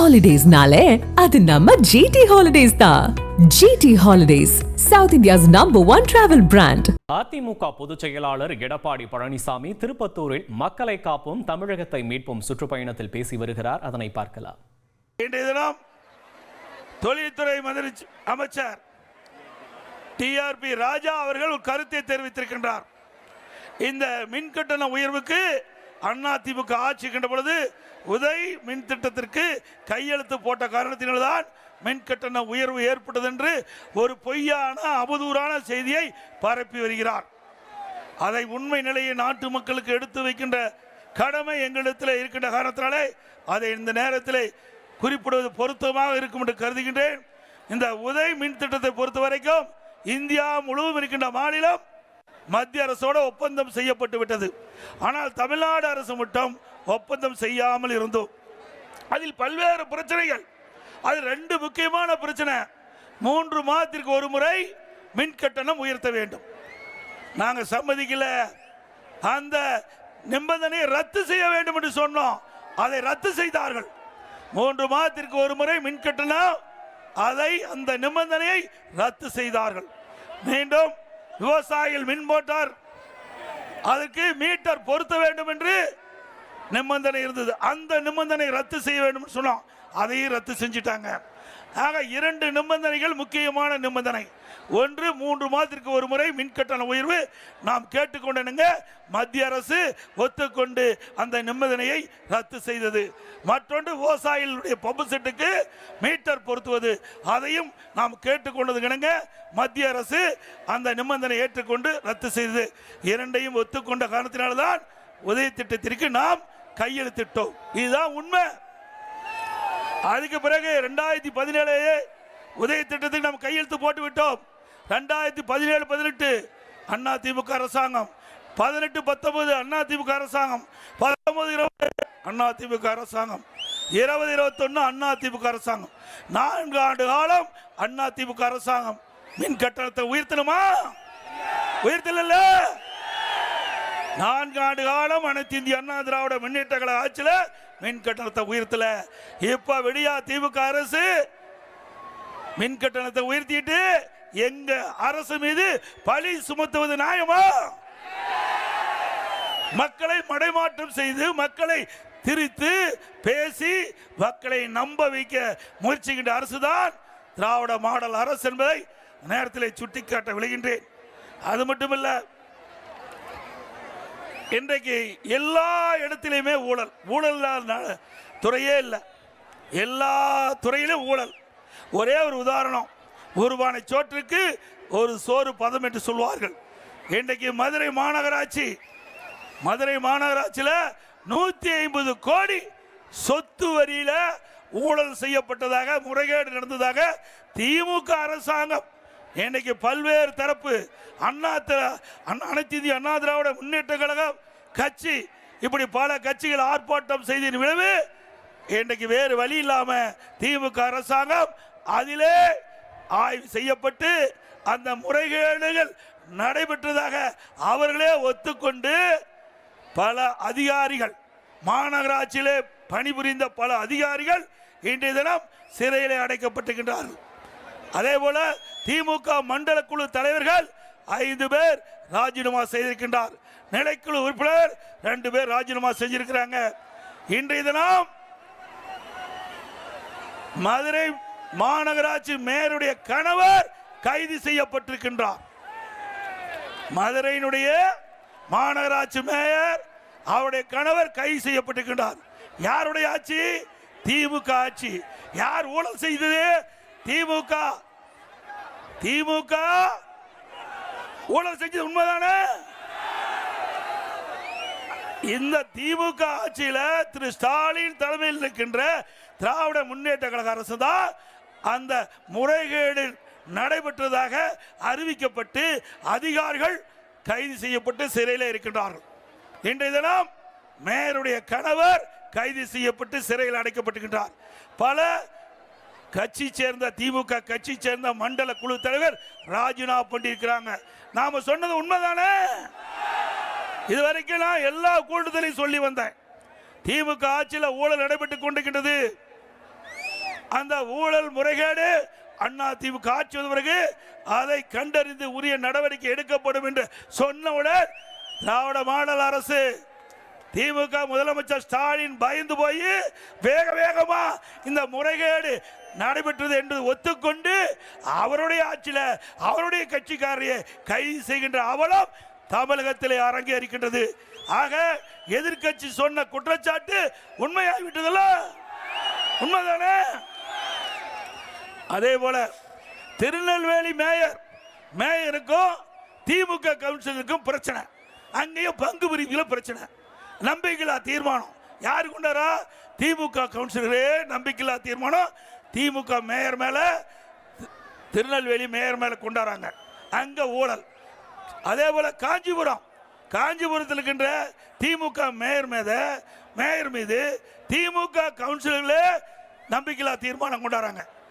ஹாலிடேஸ்னாலே அது நம்ம ஜிடி ஹாலிடேஸ் தான் GT holidays South India's number one travel brand AIADMK பொதுச் செயலாளர் எடப்பாடி பழனிசாமி திருப்பத்தூரில் மக்களை காப்போம் தமிழகத்தை மீட்போம் சுற்றுப்பயணத்தில் பேசி வருகிறார். அதனை பார்க்கலாம். இன்றைய தினம் தொழில்துறை மந்திரி அமைச்சர் டிஆர்பி ராஜா அவர்கள் ஒரு கருத்தை தெரிவித்திருக்கின்றார். இந்த மின் கட்டண உயர்வுக்கு அண்ணா திமுக ஆட்சி கண்ட பொழுது உதய் மின் திட்டத்திற்கு கையெழுத்து போட்ட காரணத்தினால்தான் மின் கட்டண உயர்வு ஏற்பட்டது என்று ஒரு பொய்யான அவதூறான செய்தியை பரப்பி வருகிறார். அதை உண்மை நிலையை நாட்டு மக்களுக்கு எடுத்து வைக்கின்ற கடமை எங்களிடத்தில் இருக்கின்ற காரணத்தினாலே அதை இந்த நேரத்தில் குறிப்பிடுவது பொருத்தமாக இருக்கும் என்று கருதுகின்றேன். இந்த உதய் மின் திட்டத்தை பொறுத்த வரைக்கும் இந்தியா முழுவதும் இருக்கின்ற மாநிலம் மத்திய அரசோட ஒப்பந்தம் செய்யப்பட்டு விட்டது. ஆனால் தமிழ்நாடு அரசு மட்டும் ஒப்பந்தம் செய்யாமல் இருந்தோம். அதில் பல்வேறு பிரச்சனைகள். அது ரெண்டு முக்கியமான பிரச்சனை. மூன்று மாதத்திற்கு ஒரு முறை மின் கட்டணம் உயர்த்த வேண்டும். நாங்கள் சம்மதிக்கல. அந்த நிபந்தனையை ரத்து செய்ய வேண்டும் என்று சொன்னோம். அதை ரத்து செய்தார்கள். மூன்று மாதத்திற்கு ஒரு முறை மின் கட்டணம். அதை அந்த நிபந்தனையை ரத்து செய்தார்கள். மீண்டும் விவசாயிகள் மின் மோட்டார். அதுக்கு மீட்டர் பொருத்த வேண்டும் என்று நிபந்தனை இருந்தது. அந்த நிபந்தனை ரத்து செய்ய வேண்டும் சொன்னோம். அதையும் ரத்து செஞ்சிட்டாங்க. ஆக இரண்டு நிபந்தனைகள் முக்கியமான நிபந்தனை. ஒன்று மூன்று மாதத்திற்கு ஒரு முறை மின் கட்டண உயர்வு நாம் கேட்டுக்கொண்டனுங்க. மத்திய அரசு ஒத்துக்கொண்டு அந்த நிம்மதனையை ரத்து செய்தது. மற்றொன்று விவசாயிகளுடைய பம்பு செட்டுக்கு மீட்டர் பொருத்துவது. அதையும் நாம் கேட்டுக்கொண்டதுங்க மத்திய அரசு அந்த நிபந்தனை ஏற்றுக்கொண்டு ரத்து செய்தது. இரண்டையும் ஒத்துக்கொண்ட காரணத்தினால்தான் உதய திட்டத்திற்கு நாம் கையெழுத்திட்டோம். இதுதான் உண்மை. அதுக்கு பிறகு ரெண்டாயிரத்தி பதினேழு உதய திட்டத்துக்கு நாம் கையெழுத்து போட்டு விட்டோம் ரெண்டாயிரத்தி பதினேழு பதினெட்டு அண்ணா திமுக அரசாங்கம். பதினெட்டு பத்தொன்பது அண்ணா திமுக அரசாங்கம். பத்தொன்பது இருபது அண்ணா திமுக அரசாங்கம். இருபது இருபத்தொன்னு அண்ணா திமுக அரசாங்கம். நான்கு ஆண்டு காலம் அண்ணா திமுக அரசாங்கம். மின் கட்டணத்தை உயர்த்தணுமா? உயர்த்தல நான்கு ஆண்டு காலம் அனைத்து இந்திய அண்ணா திராவிட முன்னேற்ற கழக ஆட்சியில் மின் கட்டணத்தை உயர்த்தல. இப்ப விடியா திமுக அரசு மின் கட்டணத்தை உயர்த்திட்டு எங்க அரசு மீது பழி சுமத்துவது நியாயமா? மக்களை மடைமாற்றம் செய்து மக்களை திரித்து பேசி மக்களை நம்ப வைக்க முயற்சிக்கின்ற அரசுதான் திராவிட மாடல் அரசு என்பதை நேரத்தில் சுட்டிக்காட்ட விளைகின்றேன் அது மட்டுமல்ல இன்றைக்கு எல்லா இடத்திலையுமே ஊழல். ஊழல் இல்லாத துறையே இல்லை. எல்லா துறையிலும் ஊழல். ஒரே ஒரு உதாரணம். ஒருவானை சோற்றுக்கு ஒரு சோறு பதம் என்று சொல்வார்கள். இன்றைக்கு மதுரை மாநகராட்சி மதுரை மாநகராட்சியில் நூற்றி ஐம்பது கோடி சொத்து வரியில் ஊழல் செய்யப்பட்டதாக முறைகேடு நடந்ததாக திமுக அரசாங்கம் இன்னைக்கு பல்வேறு தரப்பு அண்ணா அண்ணா அனைத்து இந்திய அண்ணா திராவிட முன்னேற்ற கழகம் கட்சி இப்படி பல கட்சிகள் ஆர்ப்பாட்டம் செய்தின் விளைவு இன்றைக்கு வேறு வழி இல்லாமல் திமுக அரசாங்கம் அதிலே ஆய்வு செய்யப்பட்டு அந்த முறைகேடுகள் நடைபெற்றதாக அவர்களே ஒத்துக்கொண்டு பல அதிகாரிகள் மாநகராட்சியிலே பணிபுரிந்த பல அதிகாரிகள் இன்றைய தினம் சிறையிலே அடைக்கப்பட்டிருக்கின்றார்கள். அதே போல திமுக மண்டல குழு தலைவர்கள் ஐந்து பேர் ராஜினாமா செய்திருக்கின்றார். நிலைக்குழு உறுப்பினர் ரெண்டு பேர் ராஜினாமா செஞ்சிருக்கிறாங்க. இன்றைய தினம் மதுரை மாநகராட்சி மேயருடைய கணவர் கைது செய்யப்பட்டிருக்கின்றார். மதுரையினுடைய மாநகராட்சி மேயர் அவருடைய கணவர் கைது செய்யப்பட்டிருக்கின்றார். யாருடைய ஆட்சி? திமுக ஆட்சி. யார் ஊழல் செய்தது? திமுக. திமுக. ஊழல் செஞ்சது உண்மைதானே? இந்த திமுக ஆட்சியில் திரு ஸ்டாலின் தலைமையில் இருக்கின்ற திராவிட முன்னேற்ற கழக அரசு தான் அந்த முறைகேடு நடைபெற்றதாக அறிவிக்கப்பட்டு அதிகாரிகள் கைது செய்யப்பட்டு சிறையில் இருக்கின்றார்கள். இன்றைய தினம் மேயருடைய கணவர் கைது செய்யப்பட்டு சிறையில் அடைக்கப்பட்டிருக்கின்றார். பல கட்சி சேர்ந்த திமுக கட்சி சேர்ந்த மண்டல குழு தலைவர் ராஜினாமா பண்ணியிருக்கிறாங்க. நாம சொன்னது உண்மைதானே? இதுவரைக்கும் நான் எல்லா கூட்டத்திலையும் சொல்லி வந்தேன். திமுக ஆட்சியில் ஊழல் நடைபெற்றுக் கொண்டிருக்கின்றது. அந்த ஊழல் முறைகேடு அண்ணா திமுக ஆட்சி பிறகு அதை கண்டறிந்து உரிய நடவடிக்கை எடுக்கப்படும் என்று சொன்னவுடன் திராவிட மாடல் அரசு திமுக முதலமைச்சர் ஸ்டாலின் பயந்து போய் வேக வேகமா இந்த முறைகேடு நடைபெற்றது என்று ஒத்துக்கொண்டு அவருடைய ஆட்சியில் அவருடைய கட்சிக்காரையை கைது செய்கின்ற அவலம் தமிழகத்திலே அரங்கேறிக்கின்றது ஆக எதிர்க்கட்சி சொன்ன குற்றச்சாட்டு உண்மையாகிவிட்டதல்ல? உண்மைதானே? அதே போல திருநெல்வேலி மேயர் மேயருக்கும் திமுக கவுன்சிலருக்கும் பிரச்சனை. அங்கேயும் பங்கு பிரிவுல பிரச்சனை. நம்பிக்கையில்லா தீர்மானம். யாரு கொண்டாரா? திமுக கவுன்சிலரே நம்பிக்கையில்லா தீர்மானம். திமுக மேயர் மேல திருநெல்வேலி மேயர் மேல கொண்டாடுறாங்க. அங்க ஊழல். அதே போல காஞ்சிபுரம். காஞ்சிபுரத்தில் இருக்கின்ற திமுக மேயர் மீது மேயர் மீது திமுக கவுன்சிலர்களே நம்பிக்கையில்லா தீர்மானம் கொண்டாடுறாங்க.